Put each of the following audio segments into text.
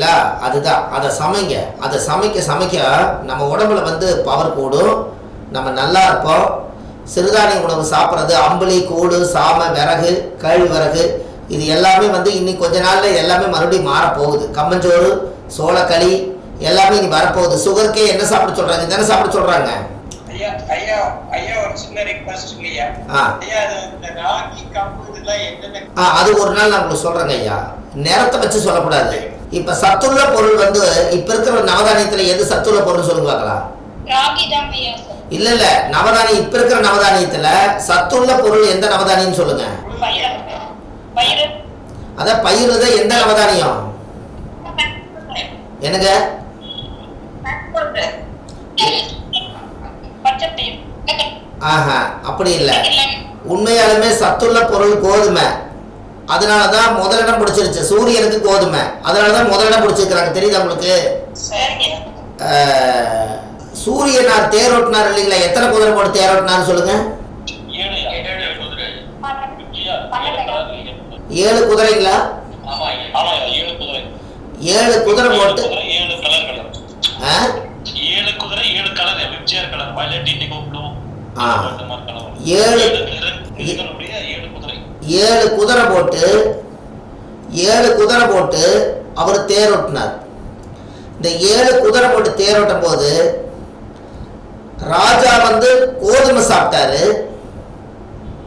பார்த்தீங்களா அதுதான். அதை சமைங்க. அதை சமைக்க சமைக்க நம்ம உடம்புல வந்து பவர் கூடும். நம்ம நல்லா இருப்போம். சிறுதானிய உணவு சாப்பிட்றது அம்புலி கூடு சாமை விறகு கேழ்வரகு இது எல்லாமே வந்து இன்னி கொஞ்ச நாள்ல எல்லாமே மறுபடியும் மாறப்போகுது. கம்மஞ்சோறு சோளக்களி எல்லாமே இனி வரப்போகுது. சுகருக்கே என்ன சாப்பிட சொல்றாங்க? தானே சாப்பிட சொல்றாங்க. ஐயா ஐயா ஐயா ஒரு சின்ன ரிக்வஸ்ட். ஐயா அது இந்த ராகி கம்பு இதெல்லாம் என்னென்ன ஆ அது ஒரு நாள் நான் உங்களுக்கு சொல்றேங்க ஐயா. நேரத்தை வச்சு சொல்லக்கூடாது. இப்ப சத்துள்ள பொருள் வந்து இப்ப இருக்கிற நவதானியத்துல எது சத்துள்ள பொருள் சொல்லுங்க பார்க்கலாம். இல்ல இல்ல. நவதானியம் இப்ப இருக்கிற நவதானியத்துல சத்துள்ள பொருள் எந்த நவதானியம் சொல்லுங்க. அதான் பயிர் தான் எந்த நவதானியம்? என்னங்க? பயிர் ஆஹா அப்படி இல்லை. உண்மையாலுமே சத்துள்ள பொருள் கோதுமை. அதனால தான் முதலிடம் பிடிச்சிருச்சு. சூரியனுக்கு கோதுமை. அதனால தான் முதலிடம் பிடிச்சிருக்கிறாங்க. தெரியுதா உங்களுக்கு? சூரியனார் தேரோட்டினார் இல்லைங்களா? எத்தனை குதிரை போட்டு தேரோட்டினார் சொல்லுங்க. ஏழு குதிரைங்களா? ஏழு குதிரை. போட்டு குதிரை, ஏழு ஏழு குதிரை போட்டு ஏழு குதிரை போட்டு அவர் தேரோட்டினார் இந்த ஏழு குதிரை போட்டு தேரோட்டும் போது ராஜா வந்து கோதுமை சாப்பிட்டாரு.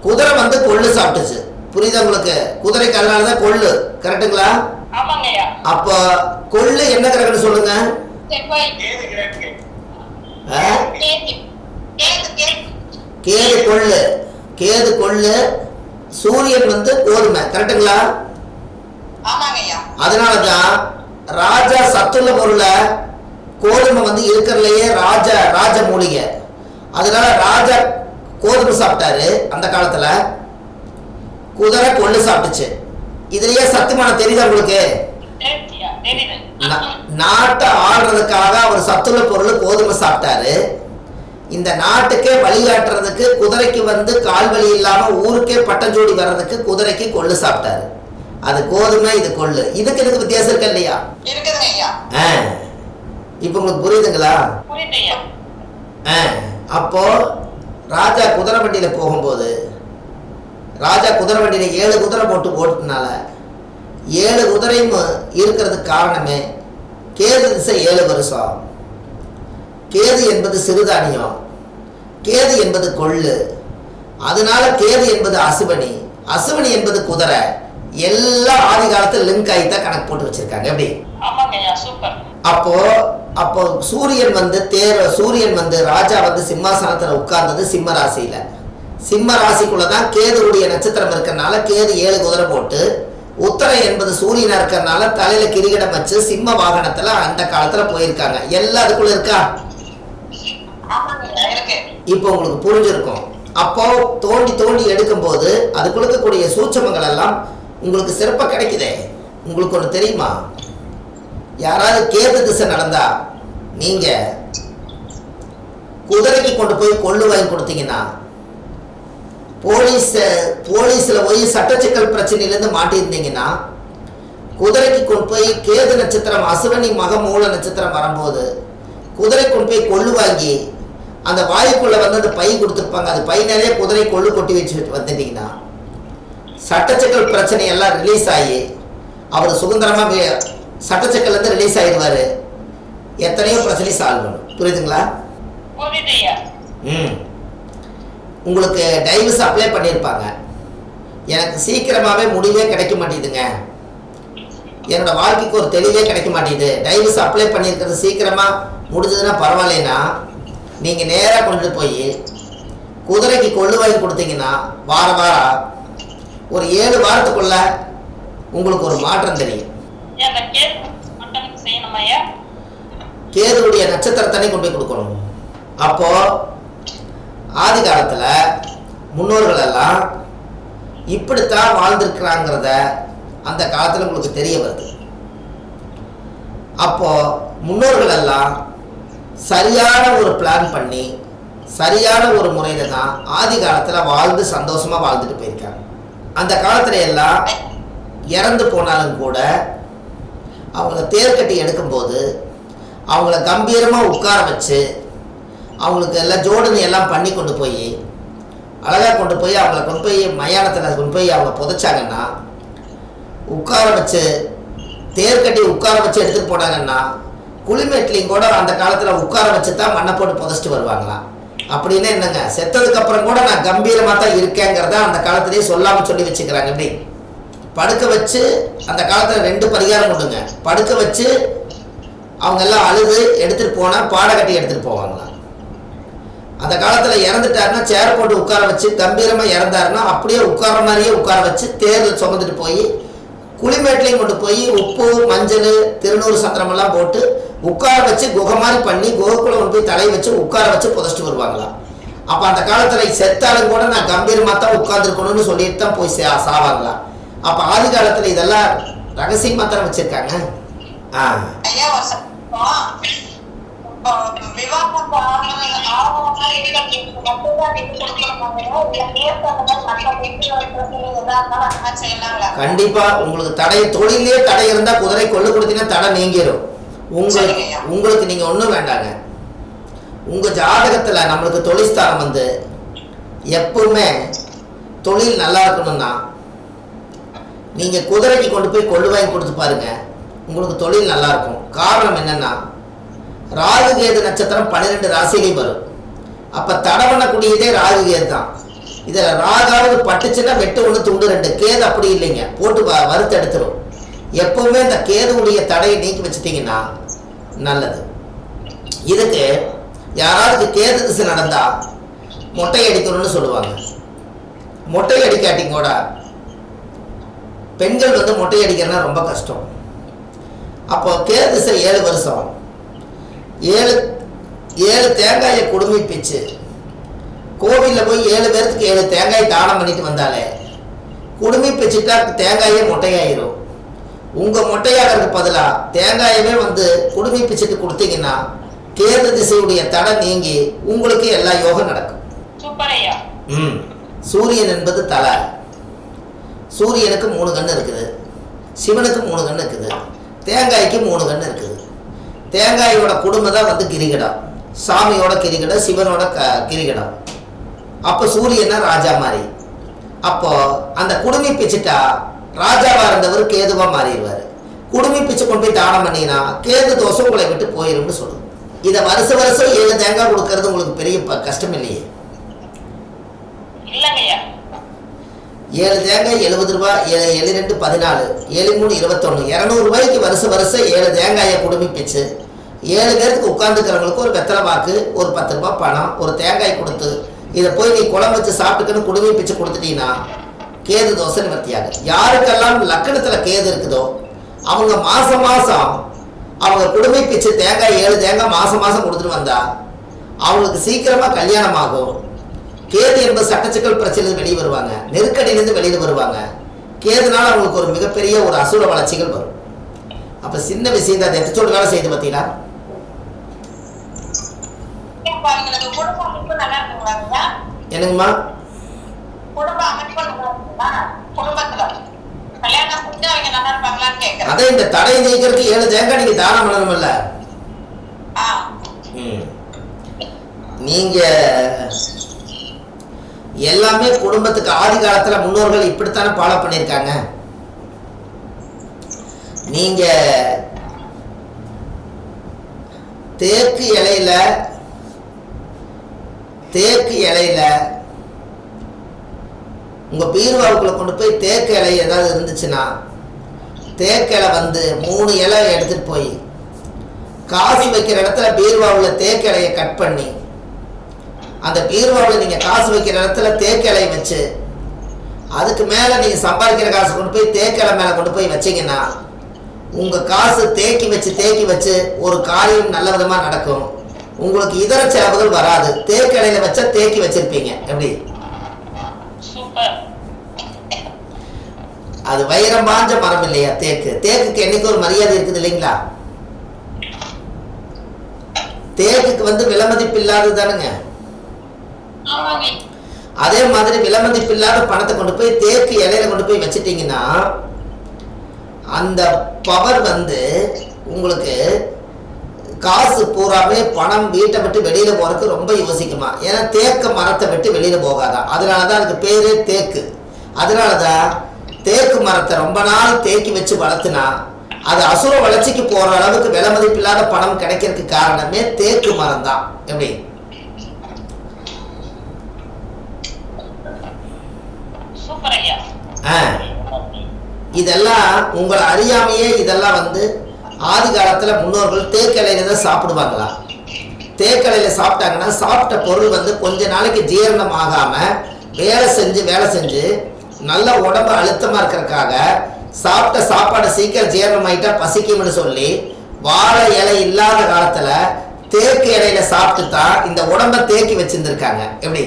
குதிரை வந்து கொள்ளு சாப்பிட்டுச்சு. புரியுதா உங்களுக்கு? குதிரைக்கு அதனால தான் கொள்ளு. கரெக்டுங்களா அப்போ கொள்ளு என்ன கிரகம்னு சொல்லுங்க. கேது கொள்ளு. கேது கொள்ளு. சூரியன் வந்து கோதுமை கரெக்டுங்களா ஆமாங்க ஐயா அதனால தான் ராஜா சத்துள்ள பொருளை கோதுமை வந்து இருக்கிறதுலையே ராஜ ராஜ மூலிகை. அதனால ராஜா கோதுமை சாப்பிட்டாரு அந்த காலத்துல. குதிரை கொள்ளு சாப்பிட்டுச்சு. இதுலயே சத்துமான தெரியுதா உங்களுக்கு? நாட்டை ஆள்றதுக்காக அவர் சத்துள்ள பொருள் கோதுமை சாப்பிட்டாரு. இந்த நாட்டுக்கே வழிகாட்டுறதுக்கு குதிரைக்கு வந்து கால் வலி இல்லாம ஊருக்கே பட்டஞ்சோடி வர்றதுக்கு குதிரைக்கு கொள்ளு சாப்பிட்டாரு. அது கோதுமை இது கொள்ளு. இதுக்கு இதுக்கு வித்தியாசம் இருக்கு இல்லையா? ஆ. இப்போ உங்களுக்கு புரியுதுங்களா? ஆ. அப்போ ராஜா குதிரை வண்டியில போகும்போது ராஜா குதிரை வண்டியில ஏழு குதிரை போட்டு ஓட்டுனால ஏழு குதிரையும் இருக்கிறதுக்கு காரணமே கேது திசை ஏழு வருஷம். கேது என்பது சிறுதானியம். கேது என்பது கொள்ளு. அதனால கேது என்பது அசுவனி. அசுவனி என்பது குதிரை. எல்லாம் ஆதி காலத்துல லிங்க் ஆகித்தான் கணக்கு போட்டு வச்சிருக்காங்க. எப்படி? அப்போ அப்போ சூரியன் வந்து தேர் சூரியன் வந்து ராஜா வந்து சிம்மாசனத்துல உட்கார்ந்தது சிம்ம ராசியில. சிம்ம ராசிக்குள்ள தான் கேதுவுடைய நட்சத்திரம் இருக்கறனால கேது ஏழு குதிரை போட்டு உத்தரை என்பது சூரியனா இருக்கறனால தலையில கிரீடம் வச்சு சிம்ம வாகனத்துல அந்த காலத்துல போயிருக்காங்க. எல்லாம் அதுக்குள்ள இருக்கு. இப்போ உங்களுக்கு புரிஞ்சிருக்கும். அப்போ தோண்டி தோண்டி எடுக்கும்போது அதுக்குள்ள இருக்கக்கூடிய சூட்சமங்கள் எல்லாம் உங்களுக்கு சிறப்பாக கிடைக்குதே. உங்களுக்கு ஒன்று தெரியுமா? யாராவது கேது திசை நடந்தா நீங்க குதிரைக்கு கொண்டு போய் கொள்ளு வாங்கி கொடுத்தீங்கன்னா போலீஸ் போலீஸில் போய் சட்டச்சிக்கல் பிரச்சனையிலேருந்து மாட்டியிருந்தீங்கன்னா குதிரைக்கு கொண்டு போய் கேது நட்சத்திரம் அசுவனி மக மூல நட்சத்திரம் வரும்போது குதிரை கொண்டு போய் கொள்ளு வாங்கி அந்த வாயுக்குள்ள வந்து அந்த பை கொடுத்துருப்பாங்க. அது பை நிறைய குதிரை கொள்ளு கொட்டி வச்சு வந்துட்டீங்கன்னா சட்டச்சிக்கல் பிரச்சனை எல்லாம் ரிலீஸ் ஆகி அவர் சுதந்திரமா வே- சட்டச்சிக்கல்ல இருந்து ரிலீஸ் ஆயிடுவாரு. எத்தனையோ பிரச்சனை சால்வ் பண்ணும். புரியுதுங்களா? ம். உங்களுக்கு டைவர்ஸ் அப்ளை பண்ணியிருப்பாங்க. எனக்கு சீக்கிரமாகவே முடிவே கிடைக்க மாட்டேங்குதுங்க. என்னோட வாழ்க்கைக்கு ஒரு தெளிவே கிடைக்க மாட்டேங்குது. டைவர்ஸ் அப்ளை பண்ணியிருக்கிறது சீக்கிரமாக முடிஞ்சதுன்னா பரவாயில்லைன்னா நீங்கள் நேராக கொண்டுட்டு போய் குதிரைக்கு கொள்ளு வாங்கி கொடுத்தீங்கன்னா வார வாரம் ஒரு ஏழு வாரத்துக்குள்ள உங்களுக்கு ஒரு மாற்றம் தெரியும். கேதுவுடைய நட்சத்திரத்தனை கொண்டு போய் கொடுக்கணும். அப்போ ஆதி காலத்துல முன்னோர்கள் எல்லாம் இப்படித்தான் வாழ்ந்திருக்கிறாங்கிறத அந்த காலத்துல உங்களுக்கு தெரிய வருது. அப்போ முன்னோர்கள் எல்லாம் சரியான ஒரு பிளான் பண்ணி சரியான ஒரு முறையில தான் ஆதி காலத்துல வாழ்ந்து சந்தோஷமா வாழ்ந்துட்டு போயிருக்காங்க. அந்த காலத்துல எல்லாம் இறந்து போனாலும் கூட அவங்கள தேர் கட்டி எடுக்கும்போது அவங்கள கம்பீரமாக உட்கார வச்சு அவங்களுக்கு எல்லாம் ஜோடனை எல்லாம் பண்ணி கொண்டு போய் அழகாக கொண்டு போய் அவங்கள கொண்டு போய் மயானத்தில் கொண்டு போய் அவங்க புதைச்சாங்கன்னா உட்கார வச்சு தேர் கட்டி உட்கார வச்சு எடுத்துகிட்டு போனாங்கன்னா குளிமேட்லையும் கூட அந்த காலத்தில் உட்கார வச்சு தான் மண்ணை போட்டு புதைச்சிட்டு வருவாங்களாம் அப்படின்னு என்னங்க? செத்ததுக்கு அப்புறம் கூட நான் கம்பீரமாக தான் இருக்கேங்கிறத அந்த காலத்திலேயே சொல்லாமல் சொல்லி வச்சுக்கிறாங்க. எப்படி? படுக்க வச்சு அந்த காலத்தில் ரெண்டு பரிகாரம் கொடுங்க படுக்க வச்சு அவங்க எல்லாம் அழுது எடுத்துகிட்டு போனால் பாடை கட்டி எடுத்துகிட்டு போவாங்களாம் அந்த காலத்தில் இறந்துட்டாருன்னா சேர் போட்டு உட்கார வச்சு கம்பீரமாக இறந்தாருன்னா அப்படியே உட்கார மாதிரியே உட்கார வச்சு தேர்தல் சுமந்துட்டு போய் குளிமேட்லையும் கொண்டு போய் உப்பு மஞ்சள் திருநூறு சத்திரமெல்லாம் போட்டு உட்கார வச்சு குகை மாதிரி பண்ணி குகைக்குள்ள கொண்டு போய் தலையை வச்சு உட்கார வச்சு புதைச்சிட்டு வருவாங்களாம் அப்போ அந்த காலத்தில் செத்தாலும் கூட நான் கம்பீரமாக தான் உட்காந்துருக்கணும்னு சொல்லிட்டு தான் போய் சா சாவாங்களாம் அப்போ ஆதி காலத்தில் இதெல்லாம் ரகசியமாக தானே வச்சுருக்காங்க? ஆ? கண்டிப்பாக உங்களுக்கு தடை தொழிலே தடை இருந்தால் குதிரை கொள்ளு கொடுத்தீங்கன்னா தடை நீங்கிரும். உங்களுக்கு. உங்களுக்கு நீங்கள் ஒன்றும் வேண்டாங்க. உங்கள் ஜாதகத்தில் நம்மளுக்கு தொழில்ஸ்தானம் வந்து எப்பவுமே தொழில் நல்லா இருக்கணும்னா நீங்கள் குதிரைக்கு கொண்டு போய் கொள்ளு வாங்கி கொடுத்து பாருங்க. உங்களுக்கு தொழில் நல்லா இருக்கும். காரணம் என்னன்னா ராகு கேது நட்சத்திரம் பன்னிரெண்டு ராசியிலையும் வரும். அப்போ தடை பண்ணக்கூடியதே ராகு கேது தான். இதில் ராகாவது பட்டுச்சுன்னா வெட்டு ஒன்று துண்டு ரெண்டு. கேது அப்படி இல்லைங்க. போட்டு வ வறுத்து எடுத்துரும். எப்பவுமே இந்த கேதுவுடைய தடையை நீக்கி வச்சிட்டிங்கன்னா நல்லது. இதுக்கு யாராவது கேது திசை நடந்தா மொட்டை அடிக்கணும்னு சொல்லுவாங்க. மொட்டை அடிக்காட்டி கூட பெண்கள் வந்து மொட்டை அடிக்கிறதுனா ரொம்ப கஷ்டம். அப்போ கேது திசை ஏழு வருஷம். ஏழு ஏழு தேங்காயை குடுமி பிச்சு கோவிலில் போய் ஏழு பேர்த்துக்கு ஏழு தேங்காய் தானம் பண்ணிட்டு வந்தாலே குடுமி பிச்சுட்டா தேங்காயே மொட்டையாயிரும். உங்கள் மொட்டையாகிறதுக்கு பதிலாக தேங்காயவே வந்து குடுமி பிச்சுட்டு கொடுத்தீங்கன்னா கேது திசையுடைய தடை நீங்கி உங்களுக்கு எல்லா யோகம் நடக்கும். ம். சூரியன் என்பது தலை. சூரியனுக்கு மூணு கண்ணு இருக்குது. சிவனுக்கு மூணு கண்ணு இருக்குது. தேங்காய்க்கு மூணு கண்ணு இருக்குது. தேங்காயோட குடும்பம் தான் வந்து கிரிகடம். சாமியோட கிரிகடம் சிவனோட க கிரிகடம். அப்போ சூரியனா ராஜா மாதிரி அப்போ அந்த குடுமி பிச்சுட்டா ராஜாவா இருந்தவர் கேதுவா மாறிடுவார். குடுமி பிச்சு கொண்டு போய் தானம் பண்ணினா கேது தோஷம் உங்களை விட்டு போயிரும்னு சொல்லுது இதை வருஷ வருஷம் ஏழு தேங்காய் கொடுக்கறது உங்களுக்கு பெரிய கஷ்டம் இல்லையே? ஏழு தேங்காய் எழுபது ரூபாய் ஏழு ஏழு ரெண்டு பதினாலு ஏழு மூணு இருபத்தொன்று இரநூறு ரூபாய்க்கு வருஷம் வருஷம் ஏழு தேங்காயை குடுமி பிச்சு ஏழு பேருக்கு உட்காந்துக்கிறவங்களுக்கு ஒரு வெத்தலை பாக்கு ஒரு பத்து ரூபாய் பணம் ஒரு தேங்காய் கொடுத்து இதை போய் நீ குழம்பு வச்சு சாப்பிட்டுக்கன்னு குடுமி பிச்சு கொடுத்துட்டீங்கன்னா கேது தோசை நிவர்த்தியாகும் யாருக்கெல்லாம் லக்கணத்தில் கேது இருக்குதோ அவங்க மாசம் மாசம் அவங்க குடுமி பிச்சு தேங்காய் ஏழு தேங்காய் மாசம் மாசம் கொடுத்துட்டு வந்தா அவங்களுக்கு சீக்கிரமா கல்யாணம் ஆகும். கேது என்பது சட்டச்சிக்கல் பிரச்சனை வெளியே வருவாங்க. நெருக்கடியிலேருந்து வெளியில் வருவாங்க. கேதுனால அவங்களுக்கு ஒரு மிகப்பெரிய ஒரு அசுர வளர்ச்சிகள் வரும். அப்ப சின்ன விஷயம் தான் எத்தச்சோடு வேலை செய்து பார்த்தீங்களா? குடும்ப? என்னங்கம்மா? குடும்ப அமைப்பு நல்லா இருக்குங்களா குடும்பத்துல கல்யாணம் செஞ்சு அவங்க நல்லா இருப்பாங்களான்னு கேட்கறேன் அதே இந்த தடை நீக்கிறதுக்கு ஏழு தேங்காய் நீங்க தானம் பண்ணணும்ல. நீங்க எல்லாமே குடும்பத்துக்கு ஆதி காலத்துல முன்னோர்கள் இப்படித்தானே ஃபாலோ பண்ணியிருக்காங்க. நீங்க தேக்கு இலையில தேக்கு இலையில உங்கள் பீர்வாவுக்குள்ளே கொண்டு போய் தேக்கு இலை ஏதாவது இருந்துச்சுன்னா தேக்க இலை வந்து மூணு இலை எடுத்துட்டு போய் காசு வைக்கிற இடத்துல பீர்வாவில் தேக்கு இலையை கட் பண்ணி அந்த பீர்வாவில் நீங்கள் காசு வைக்கிற இடத்துல தேக்கு இலையை வச்சு அதுக்கு மேலே நீங்கள் சம்பாதிக்கிற காசு கொண்டு போய் தேக்கு இலை மேலே கொண்டு போய் வச்சிங்கன்னா உங்கள் காசு தேக்கி வச்சு தேக்கி வச்சு ஒரு காரியம் நல்ல விதமாக நடக்கும். உங்களுக்கு இதர செலவுகள் வராது. தேக்கு இலையில வச்சா தேக்கி வச்சுருப்பீங்க. எப்படி? அது வைரம் பாஞ்ச மரம் இல்லையா? தேக்கு. தேக்குக்கு என்னைக்கு ஒரு மரியாதை இருக்குது இல்லைங்களா? தேக்குக்கு வந்து விலை மதிப்பு இல்லாதது தானுங்க. அதே மாதிரி விலைமதிப்பில்லாத பணத்தை கொண்டு போய் தேக்கு இலையில கொண்டு போய் வச்சிட்டீங்கன்னா அந்த பவர் வந்து உங்களுக்கு காசு பூராமே பணம் வீட்டை விட்டு வெளியில போறதுக்கு ரொம்ப யோசிக்குமா? ஏன்னா தேக்க மரத்தை விட்டு வெளியில போகாதான் அதனால தான் அதுக்கு பேரு தேக்கு. அதனால தான் தேக்கு மரத்தை ரொம்ப நாள் தேக்கி வச்சு வளர்த்துனா அது அசுர வளர்ச்சிக்கு போற அளவுக்கு விலை மதிப்பில்லாத பணம் கிடைக்கிறதுக்கு காரணமே தேக்கு மரம் தான் எப்படி இதெல்லாம் உங்களை அறியாமையே இதெல்லாம் வந்து ஆதி காலத்தில் முன்னோர்கள் தேக்கலையில தான் சாப்பிடுவாங்களா? தேக்கலையில சாப்பிட்டாங்கன்னா சாப்பிட்ட பொருள் வந்து கொஞ்ச நாளைக்கு ஜீரணம் ஆகாம வேலை செஞ்சு வேலை செஞ்சு நல்ல உடம்பு அழுத்தமா இருக்கிறதுக்காக சாப்பிட்ட சாப்பாடு சீக்கிரம் ஜீரணம் ஆயிட்டா பசிக்கும்னு சொல்லி வாழை இலை இல்லாத காலத்துல தேக்கு இலையில சாப்பிட்டு தான் இந்த உடம்ப தேக்கி வச்சிருந்திருக்காங்க. எப்படி?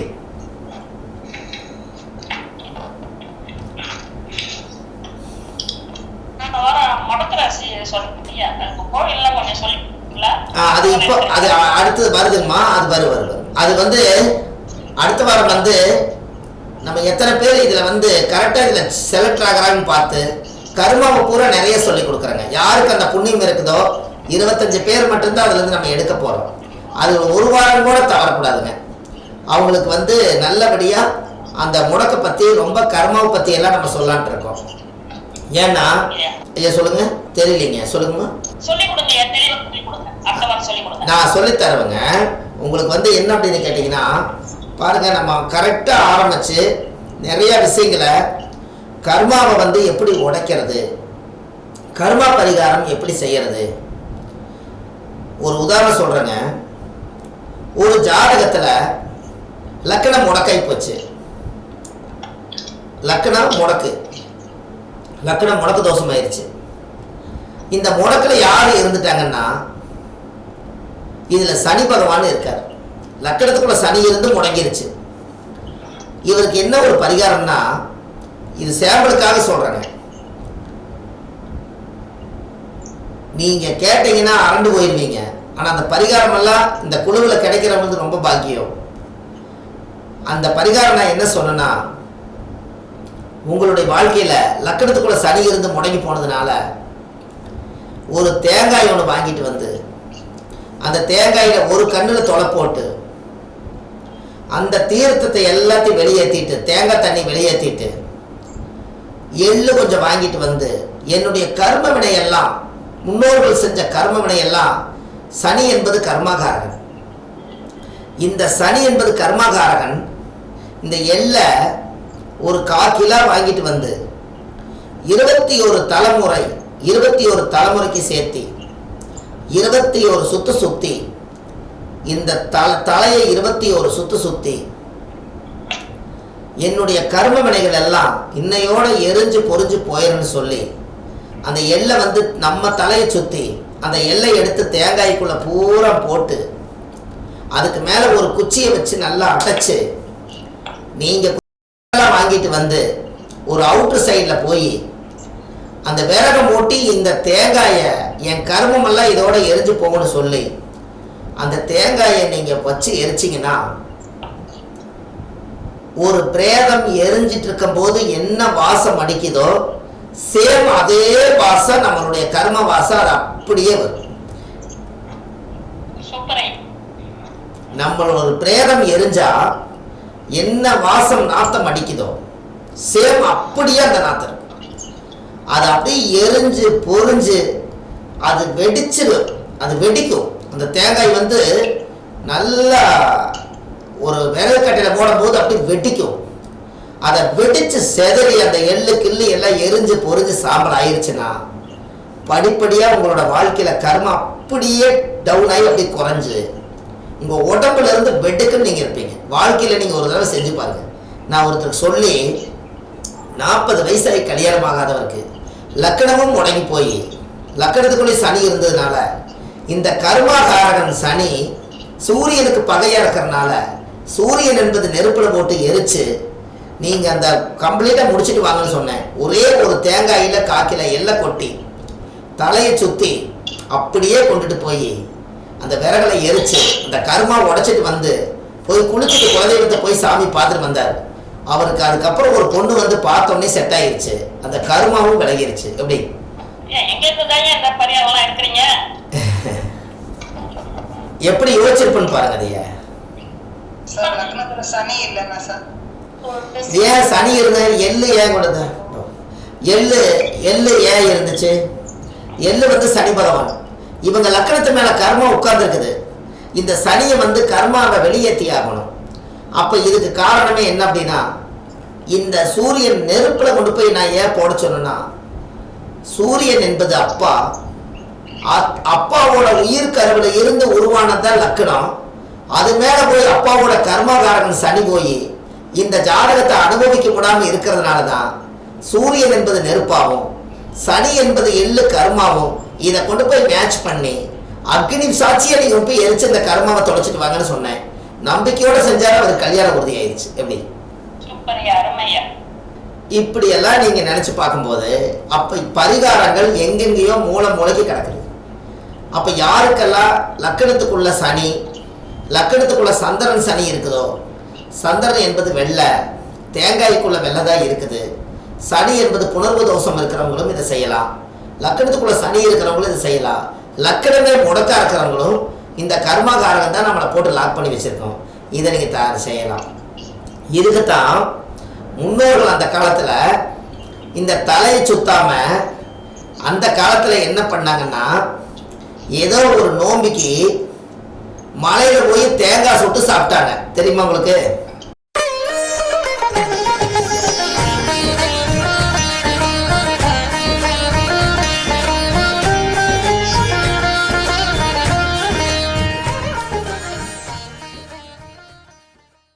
அது இப்போ அது அடுத்தது வருதுங்கம்மா. அது வரும் வரும். அது வந்து அடுத்த வாரம் வந்து நம்ம எத்தனை பேர் இதில் வந்து கரெக்டாக இதில் செலக்ட் ஆகிறாங்கன்னு பார்த்து கர்மாவை பூரா நிறைய சொல்லி கொடுக்குறாங்க. யாருக்கு அந்த புண்ணியம் இருக்குதோ இருபத்தஞ்சு பேர் மட்டும்தான் அதுலேருந்து நம்ம எடுக்க போகிறோம் அது ஒரு வாரம் கூட தவறக்கூடாதுங்க. அவங்களுக்கு வந்து நல்லபடியாக அந்த முடக்கை பற்றி ரொம்ப கர்மாவை பற்றி எல்லாம் நம்ம சொல்லலான்ட்டு இருக்கோம். ஏன்னா ஐயா சொல்லுங்க. தெரியலைங்க. சொல்லுங்கம்மா. சொல்லி சொல்லி சொல்லி நான் சொல்லித் தருவேங்க. உங்களுக்கு வந்து என்ன அப்படின்னு கேட்டிங்கன்னா பாருங்க நம்ம கரெக்டாக ஆரம்பித்து நிறைய விஷயங்களை கர்மாவை வந்து எப்படி உடைக்கிறது கர்மா பரிகாரம் எப்படி செய்கிறது ஒரு உதாரணம் சொல்கிறேங்க ஒரு ஜாதகத்தில் லக்கணம் முடக்காய் போச்சு. லக்கணம் முடக்கு. லக்கணம் முடக்கு தோஷம் ஆயிடுச்சு இந்த முடக்கில் யார் இருந்துட்டாங்கன்னா இதில் சனி பகவான் இருக்கார். லக்கணத்துக்குள்ள சனி இருந்து முடங்கிருச்சு. இவருக்கு என்ன ஒரு பரிகாரம்னா இது சேம்பலுக்காக சொல்றேங்க. நீங்க கேட்டீங்கன்னா அரண்டு போயிருவீங்க. ஆனா அந்த பரிகாரம் எல்லாம் இந்த குழுவில் கிடைக்கிறவங்களுக்கு ரொம்ப பாக்கியம். அந்த பரிகாரம் நான் என்ன சொன்னேன்னா உங்களுடைய வாழ்க்கையில லக்கணத்துக்குள்ள சனி இருந்து முடங்கி போனதுனால ஒரு தேங்காய் ஒன்று வாங்கிட்டு வந்து அந்த தேங்காயில ஒரு கண்ணில் தொலை போட்டு அந்த தீர்த்தத்தை எல்லாத்தையும் வெளியேற்றிட்டு தேங்காய் தண்ணி வெளியேற்றிட்டு எள்ளு கொஞ்சம் வாங்கிட்டு வந்து என்னுடைய கர்ம வினையெல்லாம் முன்னோர்கள் செஞ்ச கர்ம வினையெல்லாம் சனி என்பது கர்மாகாரகன். இந்த சனி என்பது கர்மாகாரகன் இந்த எள்ளை ஒரு கா கிலோ வாங்கிட்டு வந்து இருபத்தி ஒரு தலைமுறை இருபத்தி ஒரு தலைமுறைக்கு சேர்த்தி இருபத்தி ஒரு சுத்து சுத்தி இந்த தல தலையை இருபத்தி ஒரு சுத்து சுத்தி என்னுடைய கர்ம வினைகள் எல்லாம் இன்னையோட எரிஞ்சு பொறிஞ்சு போயிருன்னு சொல்லி அந்த எல்லை வந்து நம்ம தலையை சுத்தி அந்த எல்லை எடுத்து தேங்காய்க்குள்ள பூரா போட்டு அதுக்கு மேல ஒரு குச்சியை வச்சு நல்லா அடைச்சு நீங்க வாங்கிட்டு வந்து ஒரு அவுட்டர் சைடில் போய் அந்த விறகம் ஓட்டி இந்த தேங்காயை என் கருமமெல்லாம் இதோட எரிஞ்சு போகணும்னு சொல்லி அந்த தேங்காயை நீங்க வச்சு எரிச்சிங்கன்னா ஒரு பிரேதம் எரிஞ்சிட்டு இருக்கும்போது என்ன வாசம் அடிக்குதோ சேம் அதே வாசம் நம்மளுடைய கர்ம வாசம் அது அப்படியே வரும். நம்மளோட ஒரு பிரேதம் எரிஞ்சா என்ன வாசம் நாத்தம் அடிக்குதோ சேம் அப்படியே அந்த நாத்தம் இருக்கும். அது அப்படியே எரிஞ்சு பொரிஞ்சு அது வெடிச்சிடும் அது வெடிக்கும். அந்த தேங்காய் வந்து நல்லா ஒரு விறகு கட்டையில் போடும்போது அப்படியே வெடிக்கும். அதை வெடிச்சு செதறி அந்த எள்ளு கிள்ளு எல்லாம் எரிஞ்சு பொறிஞ்சு சாம்பல் ஆயிடுச்சுன்னா படிப்படியாக உங்களோட வாழ்க்கையில் கர்மம் அப்படியே டவுன் ஆகி அப்படியே குறைஞ்சு உங்கள் உடம்புல இருந்து வெட்டுக்குன்னு நீங்கள் இருப்பீங்க. வாழ்க்கையில் நீங்கள் ஒரு தடவை செஞ்சு பாருங்க. நான் ஒருத்தருக்கு சொல்லி நாற்பது வயசாகி கல்யாணம் ஆகாதவருக்கு லக்கணமும் முடங்கி போய் லக்கணத்துக்குள்ளே சனி இருந்ததுனால இந்த கர்மாகாரகன் சனி சூரியனுக்கு பகையா இருக்கிறனால சூரியன் என்பது நெருப்புல போட்டு எரிச்சு நீங்க அந்த கம்ப்ளீட்டா முடிச்சிட்டு வாங்கன்னு சொன்னேன். ஒரே ஒரு தேங்காயில காக்கில எல்லாம் கொட்டி தலையை சுத்தி அப்படியே கொண்டுட்டு போய் அந்த விறகுல எரிச்சு அந்த கருமா உடைச்சிட்டு வந்து போய் குளிச்சுட்டு குலதெய்வத்தை போய் சாமி பார்த்துட்டு வந்தார். அவருக்கு அதுக்கப்புறம் ஒரு பொண்ணு வந்து பார்த்தோன்னே செட் ஆயிருச்சு. அந்த கருமாவும் விலகிருச்சு. எப்படி ஏன் எங்க இருந்து தான் இந்த பரிகாரம்லாம் எடுக்கிறீங்க எப்படி யோசிச்சிருப்பேன்னு பாருங்க அதைய. ஏன் சனி இருந்த எள்ளு ஏன் கொடுத்த? எள்ளு எள்ளு ஏன் இருந்துச்சு? எள்ளு வந்து சனி பகவான். இவங்க லக்கணத்து மேல கர்மா உட்கார்ந்துருக்குது. இந்த சனியை வந்து கர்மாவை வெளியேற்றி ஆகணும். அப்ப இதுக்கு காரணமே என்ன அப்படின்னா இந்த சூரியன் நெருப்புல கொண்டு போய் நான் ஏன் போட சொன்னேன்னா சூரியன் என்பது அப்பா அப்பாவோட உயிர் கருவில இருந்து உருவானதான் லக்கணம். அது மேல போய் அப்பாவோட கர்மகாரகன் சனி போய் இந்த ஜாதகத்தை அனுபவிக்க முடியாம இருக்கிறதுனால தான் சூரியன் என்பது நெருப்பாகும். சனி என்பது எள்ளு கர்மாவும் இதை கொண்டு போய் மேட்ச் பண்ணி அக்னி சாட்சியை நீங்க போய் எரிச்சு இந்த கர்மாவை தொலைச்சிட்டு வாங்கன்னு சொன்னேன். நம்பிக்கையோட செஞ்சாலும் அவருக்கு கல்யாணம் உறுதி ஆயிடுச்சு. எப்படி? இப்படி எல்லாம் நீங்க நினைச்சு பார்க்கும்போது அப்ப பரிகாரங்கள் எங்கெங்கேயோ மூளை மூளைக்கு கிடக்குது. அப்ப யாருக்கெல்லாம் லக்கணத்துக்குள்ள சனி லக்கணத்துக்குள்ள சந்திரன் சனி இருக்குதோ சந்திரன் என்பது வெள்ளை தேங்காய்க்குள்ள வெள்ளை தான் இருக்குது. சனி என்பது புணர்வு தோஷம் இருக்கிறவங்களும் இதை செய்யலாம். லக்கணத்துக்குள்ள சனி இருக்கிறவங்களும் இதை செய்யலாம். லக்கணமே முடக்கா இருக்கிறவங்களும் இந்த கர்மகாரகம் தான் நம்மளை போட்டு லாக் பண்ணி வச்சிருக்கோம். இதை நீங்க தயார் செய்யலாம். இதுக்குத்தான் முன்னோர்கள் அந்த காலத்துல இந்த தலையை சுத்தாம அந்த காலத்துல என்ன பண்ணாங்கன்னா ஏதோ ஒரு நோம்பிக்கு மலையில போய் தேங்காய் சுட்டு சாப்பிட்டாங்க. தெரியுமா உங்களுக்கு?